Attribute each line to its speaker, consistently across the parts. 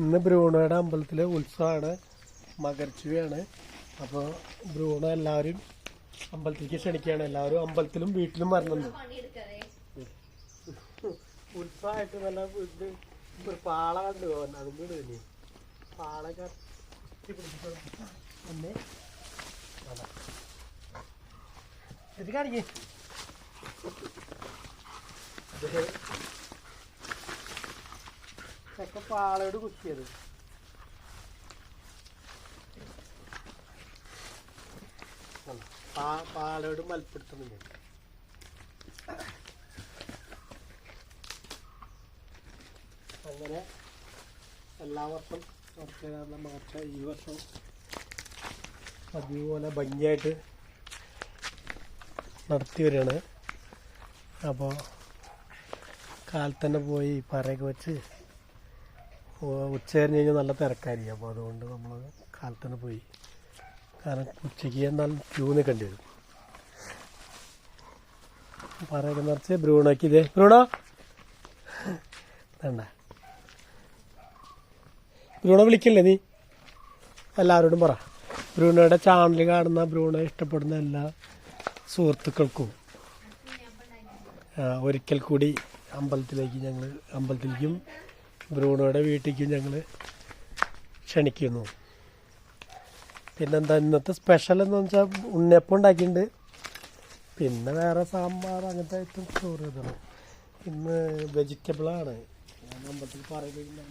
Speaker 1: ഇന്ന് ബ്രൂണോയുടെ അമ്പലത്തിലെ ഉത്സവമാണ്. മകർച്ചുവയാണ്. അപ്പോൾ ബ്രൂണോ എല്ലാവരും അമ്പലത്തിലേക്ക് ക്ഷണിക്കുകയാണ്. എല്ലാവരും അമ്പലത്തിലും വീട്ടിലും വരണമെന്ന് ഉത്സവമായിട്ട് നല്ല ഇത് പാള കണ്ടു പോകുന്നത് അതും കൂടെ തന്നെ ഇത് കാണിക്കേ. ഒക്കെ പാളയോട് കുത്തിയത്. പാളയോട് മൽപ്പെടുത്തുന്നുണ്ട് അങ്ങനെ എല്ലാ വർഷം വർഷം മാർച്ച ഈ വർഷം അതുപോലെ ഭംഗിയായിട്ട് നടത്തി വരികയാണ്. അപ്പോൾ കാലത്തന്നെ പോയി പറയൊക്കെ വെച്ച് ഉച്ച കഴിഞ്ഞ് കഴിഞ്ഞാൽ നല്ല തിരക്കായിരിക്കും. അപ്പോൾ അതുകൊണ്ട് നമ്മൾ കാലത്ത് തന്നെ പോയി. കാരണം ഉച്ചയ്ക്ക് എന്നാൽ ക്യൂ നിൽക്കേണ്ടി വരും. പറയൊക്കെ നിറച്ച് ബ്രൂണോക്ക് ഇതേ. ബ്രൂണോ? വേണ്ട. ബ്രൂണോ വിളിക്കില്ലേ നീ? എല്ലാവരോടും പറ. ബ്രൂണോയുടെ ചാനൽ കാണുന്ന ബ്രൂണോ ഇഷ്ടപ്പെടുന്ന എല്ലാ സുഹൃത്തുക്കൾക്കും ഒരിക്കൽ കൂടി അമ്പലത്തിലേക്ക് ഞങ്ങൾ അമ്പലത്തിലേക്കും ബ്രൂണോയുടെ വീട്ടിലേക്കും ഞങ്ങൾ ക്ഷണിക്കുന്നു. പിന്നെന്താ ഇന്നത്തെ സ്പെഷ്യൽ എന്ന് വെച്ചാൽ ഉണ്ണിയപ്പം ഉണ്ടാക്കിയിട്ടുണ്ട് പിന്നെ വേറെ സാമ്പാർ അങ്ങനത്തെ ഐറ്റം സ്റ്റോർ ചെയ്തത് ഇന്ന് വെജിറ്റബിളാണ് ഞാൻ അമ്പലത്തിൽ പറയുന്നത്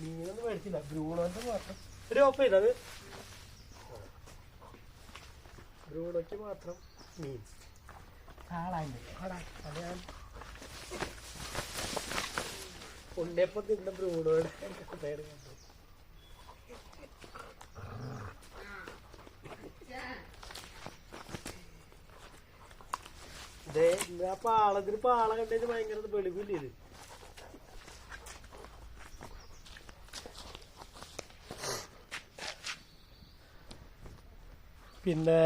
Speaker 1: മീനൊന്നും മേടിച്ചില്ല. ബ്രൂണോന്റെ മാത്രം. ഒരു ഓഫ് ചെയ്തത് ബ്രൂണോയ്ക്ക് മാത്രം മീൻ. അത് ഞാൻ ഉണ്ണിയപ്പം തിന്ന ബ്രൂഡോടെ കഥയാണ് കണ്ടത് ദേ, ഇന്ന് ആ പാളത്തിന് പാള കണ്ടതിന് ഭയങ്കര വെളിവില്ല ഇത്? പിന്നെ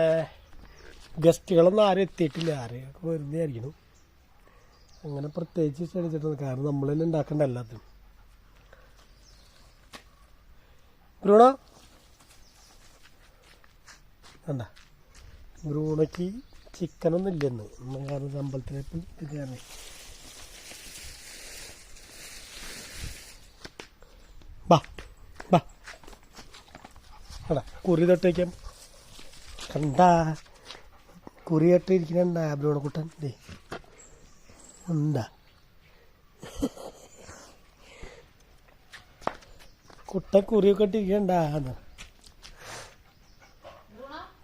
Speaker 1: ഗസ്റ്റുകളൊന്നും ആരും എത്തിയിട്ടില്ല. ആരെയൊക്കെ വെറുതെ അങ്ങനെ പ്രത്യേകിച്ച് ക്ഷണിച്ചിട്ടുണ്ട് കാരണം നമ്മൾ തന്നെ ഉണ്ടാക്കേണ്ട എല്ലാത്തിനും. ബ്രൂണോ? വേണ്ട. ബ്രൂണയ്ക്ക് ചിക്കനൊന്നും ഇല്ലെന്ന്. കാരണം അമ്പലത്തിലേക്ക് ഇത് കയറി. കുറി തൊട്ടേക്കാം കണ്ടാ. കുറി തൊട്ടിരിക്കണ്ട ബ്രൂണക്കുട്ടൻ. ദേ. ഉണ്ടാ. കുട്ട കുറിയൊക്കെ ഇട്ടിരിക്കണ്ട.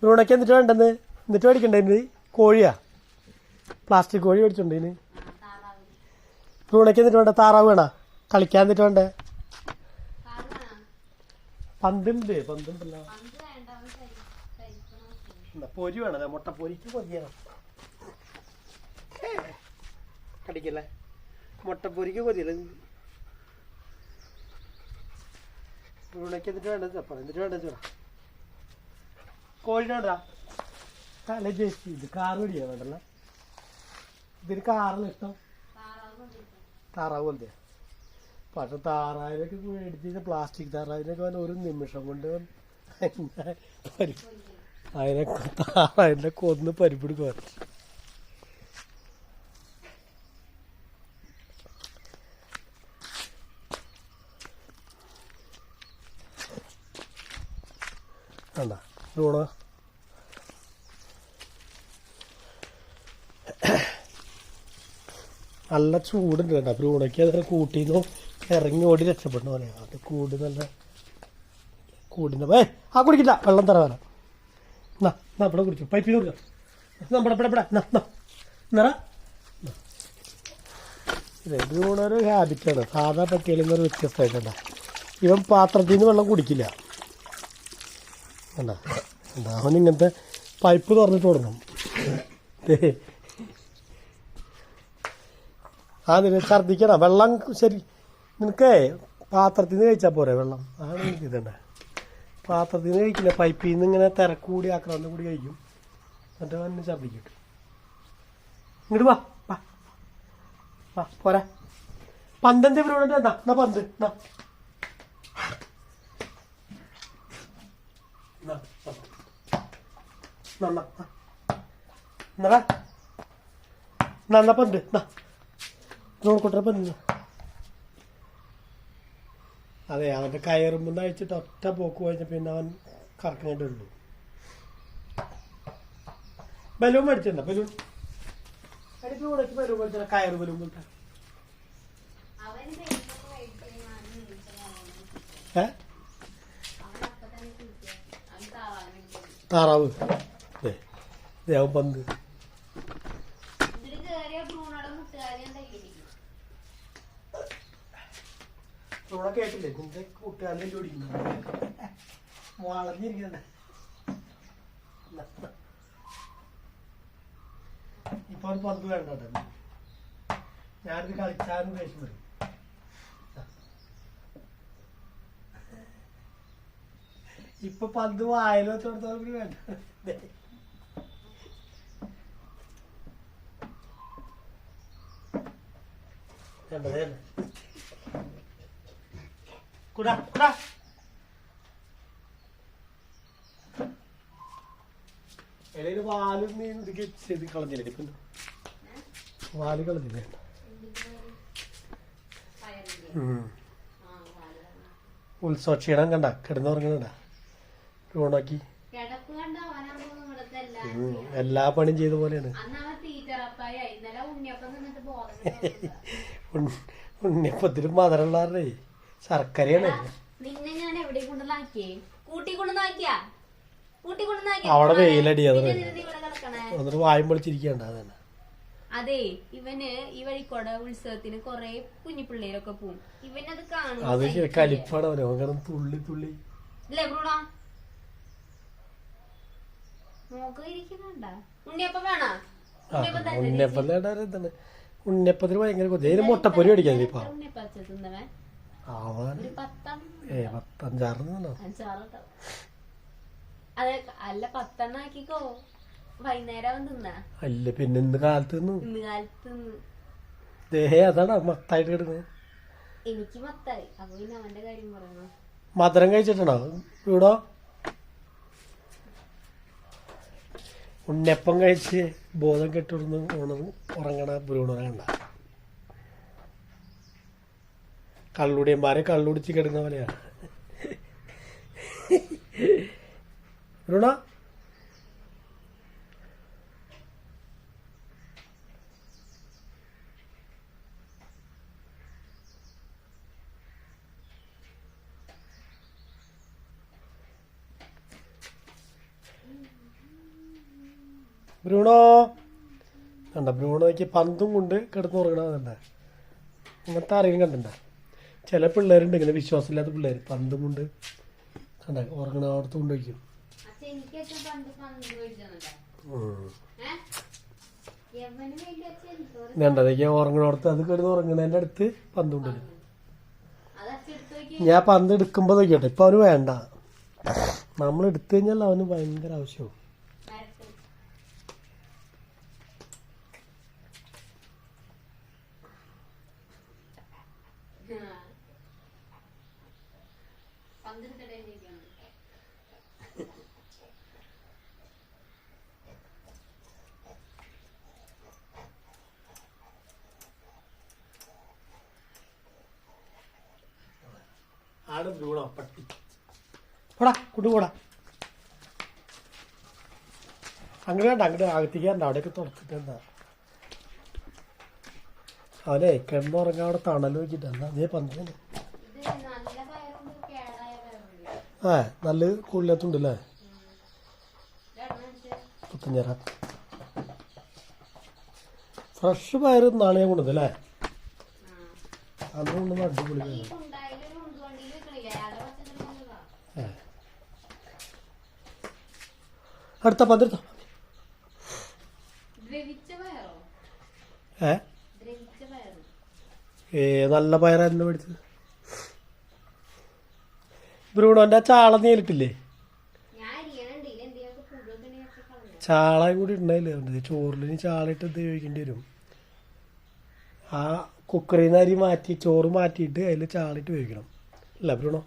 Speaker 1: ബ്രൂണയ്ക്ക് എന്നിട്ട് വേണ്ടെന്ന്? എന്നിട്ട് മേടിക്കണ്ടേ കോഴിയാ? പ്ലാസ്റ്റിക് കോഴി മേടിച്ചോണ്ടേന് ബ്രൂണയ്ക്ക് എന്നിട്ട് വേണ്ട? താറാവ് വേണ? കളിക്കാൻ എന്നിട്ട് വേണ്ടേ? പന്തുണ്ട് പന്തുണ്ടല്ലോ. പൊരി വേണം മുട്ട പൊരിക്ക് പൊരിയണം. കടിക്കല്ലേ മുട്ടപ്പൊരിക്ക് കൊതിയല്ലേ ഉണക്കി എന്നിട്ട് വേണ്ട ചപ്പ എന്നിട്ട് വേണ്ടത് ചോടാ. കോഴിനാണ്ടാ തല ജേസി ഇത് കാർ പിടിയാ വേണ്ടല്ല ഇതിന് കാറല്ല ഇഷ്ടം? താറാവ് പോലത്തെ പക്ഷെ താറാവിനൊക്കെ മേടിച്ച് പ്ലാസ്റ്റിക് താറാവിനൊക്കെ വന്ന് ഒരു നിമിഷം കൊണ്ട് അതിനെ താറാവിനെ കൊന്ന് പരിപ്പിടിക്കുക വേണ്ട ഇതോണ നല്ല ചൂടുണ്ട് കേട്ടോ. ബ്രൂണയ്ക്ക് അതൊക്കെ കൂട്ടിന്ന്. ഇറങ്ങി ഓടി രക്ഷപ്പെടുന്ന പോലെ അത് കൂട് നല്ല കൂടിന്റെ ഏ ആ കുടിക്കില്ല വെള്ളം തരാൻ എന്നാ എന്നാ ഇവിടെ കുടിച്ചു. പൈപ്പിൽ കുടിച്ചോ. നമ്മുടെ ഇവിടെ ഇവിടെ എന്നാ എന്നാ. നിറ ഇതേ ബ്രൂണൊരു ഹാബിറ്റാണ് സാധാ പട്ടികളിൽ വ്യത്യസ്തമായിട്ടുണ്ട് ഇവൻ പാത്രത്തിൽ നിന്ന് വെള്ളം കുടിക്കില്ല. എന്താ അവൻ ഇങ്ങനത്തെ പൈപ്പ് തുറന്നിട്ട് കൊടുക്കണം. ആ നിന ഛർദിക്കണം വെള്ളം ശരി നിനക്കേ പാത്രത്തിൽ നിന്ന് കഴിച്ചാൽ പോരെ വെള്ളം? അതാണ് എനിക്ക് ഇതണ്ട. പാത്രത്തിൽ നിന്ന് കഴിക്കില്ല പൈപ്പിൽ നിന്ന് ഇങ്ങനെ തിരക്കൂടി ആക്രാന്തം കൂടി കഴിക്കും. എന്നിട്ട് അവൻ ഛർദിക്കും ഇങ്ങോട്ട് വാ വാ. വാ പോരാ. പന്തന്റെ ഇവരോട് എന്നാ എന്നാ പന്ത് എന്നാ എന്നാ, പന്ത്. എന്നാ, എന്നാ, എന്നാ. എന്നടാ എന്നാ എന്നാ പന്ത് എന്നാ നോക്കട്ടെ പന്ത്. എന്നാ. അതെ അവന്റെ കയറുമ്പോൾ അയച്ചിട്ട് ഒറ്റ പോക്ക് കഴിഞ്ഞ പിന്നെ അവൻ കറക്കങ്ങോട്ടുള്ളൂ ബലൂൺ മേടിച്ചിട്ടുണ്ടോ? ബലൂൺ. ഇവിടെ ബലൂൺ മേടിച്ചാ? കയറ് ബലൂൺ. ഏ
Speaker 2: അവൻ അപ്പൊ തന്നെ കുളിക്കുക. അവൻ താറാവിനെ മേടിച്ചു.
Speaker 1: താറാവ്. ദേ ദേ അവൻ പന്ത്. ഇവിടെ കേട്ടില്ലേ? നിന്റെ കൂട്ടുകാരനെ ചോദിക്കുന്നത് വളഞ്ഞിരിക്കണ്ട ഇപ്പൊ പന്ത് വേണ്ട. ഞാനിത് കളിച്ചാലും ദേഷ്യം വരും. ഇപ്പൊ പന്ത് വായൽ വെച്ചോടത്തോളം കൂടി വേണ്ട. കുടാ കുടാ. ഇടയിൽ വാലും നീ ഇതൊക്കെ ചെയ്ത് കളഞ്ഞില്ലേ ഇപ്പൊ വാൽ കളഞ്ഞില്ലേ. ഉത്സവ ക്ഷീണം കണ്ട കിടന്നുറങ്ങണ ൂണാക്കി
Speaker 2: കിടപ്പ് കണ്ട അവനാകുമ്പോ ഇവിടുത്തെ എല്ലാ
Speaker 1: പണിയും ചെയ്ത പോലെയാണ്.
Speaker 2: അന്ന് അവൻ തീറ്ററപ്പായി ഇന്നലെ ഉണ്ണിയപ്പം നിന്നിട്ട് ബോധം കെട്ട്
Speaker 1: ഉണ്ണി- ഉണ്ണിയപ്പത്തിന് മധുരമുള്ളവരുടെ ശർക്കരയാണ്. അവിടെ
Speaker 2: വെയിലടിയത്
Speaker 1: എന്നിട്ട് വായും പൊളിച്ചിരിക്കണ്ട അതന്നെ
Speaker 2: അതെ ഇവന് ഈ വഴിക്കോടെ ഉത്സവത്തിന് കൊറേ കുഞ്ഞിപ്പിള്ളേരൊക്കെ പോവും. ഇവനത് കാണും
Speaker 1: അത് കലിപ്പാണ് തുള്ളി തുള്ളി.
Speaker 2: ഇല്ലേ ബ്രൂണ നോക്ക് ഇരിക്കുന്നുണ്ട ഉണ്ണിയപ്പം
Speaker 1: നേടാൻ എന്താണ് ഉണ്ണിയപ്പത്തിന് ഭയങ്കര കൊതി. അതിന് മുട്ടപ്പൊരി മേടിക്കാൻ ഇപ്പൊ? ഏ
Speaker 2: അല്ല
Speaker 1: പിന്നെ ഇന്ന് കാലത്ത് ദേഹേ അതാണ് മത്തായിട്ട് കിടക്കുന്നത്
Speaker 2: എനിക്ക് മത്തായി. അപ്പൊ പിന്നെ അവന്റെ കാര്യം പറയണോ?
Speaker 1: മധുരം കഴിച്ചിട്ടുണ്ടോ? ഇവിടെ ഉണ്ണിയപ്പം കഴിച്ച് ബോധം കെട്ടിടുന്ന് ഉണർ ഉറങ്ങണ ബ്രൂണോനെ കണ്ട. കള്ളുടിയന്മാരെ കള്ളുടിച്ച് കിടക്കുന്ന പോലെയാണ് ബ്രൂണോ കണ്ട ബ്രൂണോയ്ക്ക് പന്തും കൊണ്ട് കിടന്നുറങ്ങണതുണ്ട് അങ്ങനത്തെ ആരെങ്കിലും കണ്ടിട്ടുണ്ടോ? ചില പിള്ളേരുണ്ട് ഇങ്ങനെ വിശ്വാസമില്ലാത്ത പിള്ളേർ പന്തും കൊണ്ട് കണ്ട ഉറങ്ങണോടത്ത് കൊണ്ട്
Speaker 2: വയ്ക്കും. എനിക്ക് ഏറ്റവും പണ്ട് പന്ത് മേടിച്ചതാ
Speaker 1: ഉം.
Speaker 2: ഏഹ് യവന് വേണ്ടി അച്ഛൻ എന്തോരം
Speaker 1: ഇതുണ്ട് അതൊക്കെ ഉറങ്ങണോടത്ത് അത് കിടന്ന് ഉറങ്ങണതിന്റെ അടുത്ത് പന്ത് കൊണ്ടുവരും ഞാൻ പന്ത് എടുക്കുമ്പോൾ നോക്കിയോട്ടെ ഇപ്പൊ അവന് വേണ്ട. നമ്മൾ എടുത്തു കഴിഞ്ഞാൽ അവന് ഭയങ്കര ആവശ്യവും. ആട് പട്ടി. പോടാ കുട്ടു പോടാ. അങ്ങനെ അങ്ങോട്ട് അകത്തേക്കാണ്ട് അവിടെയൊക്കെ തുറച്ചിട്ടെന്താ അവനെ കിടന്നുറങ്ങാൻ അവിടെ തണൽ വെച്ചിട്ടെന്താ? അതേ നീ പന്തിന്
Speaker 2: ഇത് നല്ല പയറുണ്ട് കേടായ പയറുണ്ട്
Speaker 1: ആ നല്ല കൂടുതലത്തുണ്ടല്ലേ? പുത്തഞ്ഞറ ഫ്രഷ് പയർ നാളെ ഞാൻ കൊണ്ടുവന്നല്ലേ അന്ന് കൊണ്ടുവന്ന് അടിപൊളി. അടുത്ത
Speaker 2: പന്ത്രണ്ട്
Speaker 1: ഏ നല്ല പയറായിരുന്നു മേടിച്ചത്. ബ്രൂണോന്റെ ആ ചാള നേരിട്ടില്ലേ ചാള കൂടി ഉണ്ടായില്ലേ ചോറിലിന് ചാള ഇട്ട് ഉപയോഗിക്കേണ്ടി വരും. ആ കുക്കറിൽ നിന്ന് അരി മാറ്റി ചോറ് മാറ്റിയിട്ട് അതിൽ ചാളിട്ട് ഉപയോഗിക്കണം അല്ല ബ്രൂണോ?